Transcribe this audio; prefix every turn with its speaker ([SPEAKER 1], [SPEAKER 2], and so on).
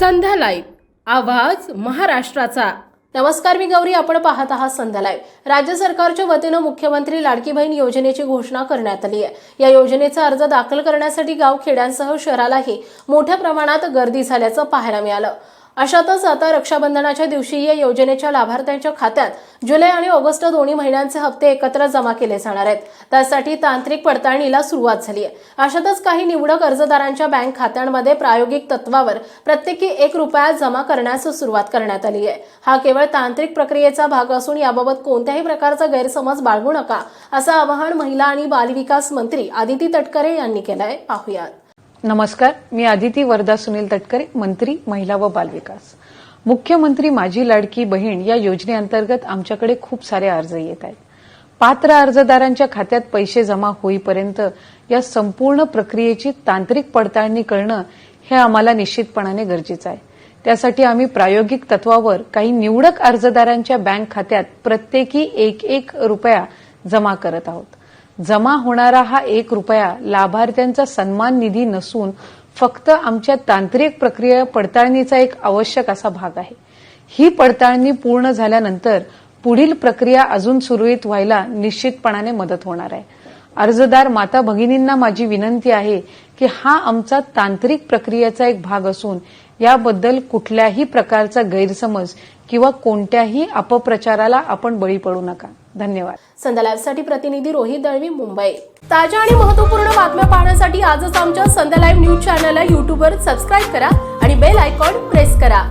[SPEAKER 1] संध्या live. आवाज महाराष्ट्राचा. नमस्कार मी गौरी आपण पाहत आहात संध्या लाईव्ह. राज्य सरकारच्या वतीनं मुख्यमंत्री लाडकी बहीण योजनेची घोषणा करण्यात आली आहे. या योजनेचा अर्ज दाखल करण्यासाठी गाव खेड्यांसह शहरालाही मोठ्या प्रमाणात गर्दी झाल्याचं पाहायला मिळालं. अशातच आता रक्षाबंधनाच्या दिवशी या योजनेच्या लाभार्थ्यांच्या खात्यात जुलै आणि ऑगस्ट दोन्ही महिन्यांचे हप्ते एकत्र जमा केले जाणार आहेत. त्यासाठी तांत्रिक पडताळणीला सुरुवात झाली आहे. अशातच काही निवडक अर्जदारांच्या बँक खात्यांमध्ये प्रायोगिक तत्वावर प्रत्येकी एक रुपया जमा करण्यास सुरुवात करण्यात आली आहे. हा केवळ तांत्रिक प्रक्रियेचा भाग असून याबाबत कोणत्याही प्रकारचा गैरसमज बाळगू नका असं आवाहन महिला आणि बालविकास मंत्री आदिती तटकरे यांनी केलं आहे पाहुयात.
[SPEAKER 2] नमस्कार मी आदिती वरदा सुनील तटकरे मंत्री महिला व बालविकास. मुख्यमंत्री माझी लाडकी बहीण या योजनेअंतर्गत आमच्याकडे खूप सारे अर्ज येत आहेत. पात्र अर्जदारांच्या खात्यात पैसे जमा होईपर्यंत या संपूर्ण प्रक्रियेची तांत्रिक पडताळणी करणं हे आम्हाला निश्चितपणाने गरजेचं आहे. त्यासाठी आम्ही प्रायोगिक तत्वावर काही निवडक अर्जदारांच्या बँक खात्यात प्रत्येकी एक एक रुपया जमा करत आहोत. जमा होणारा हा एक रुपया लाभार्थ्यांचा सन्मान निधी नसून फक्त आमच्या तांत्रिक प्रक्रिया पडताळणीचा एक आवश्यक असा भाग आहे. ही पडताळणी पूर्ण झाल्यानंतर पुढील प्रक्रिया अजून सुरळीत व्हायला निश्चितपणाने मदत होणार आहे. अर्जदार माता भगिनींना माझी विनंती आहे की हा आमचा तांत्रिक प्रक्रियेचा एक भाग असून याबद्दल कुठल्याही प्रकारचा गैरसमज किंवा कोणत्याही अपप्रचाराला आपण बळी पडू नका. धन्यवाद.
[SPEAKER 1] संध्या प्रतिनिधी रोहित दळवी मुंबई. ताज्या आणि महत्त्वपूर्ण बातम्या पाहण्यासाठी आजच आमच्या संध्या लाईव्ह न्यूज चॅनलला युट्यूबवर सबस्क्राईब करा आणि बेल आयकॉन प्रेस करा.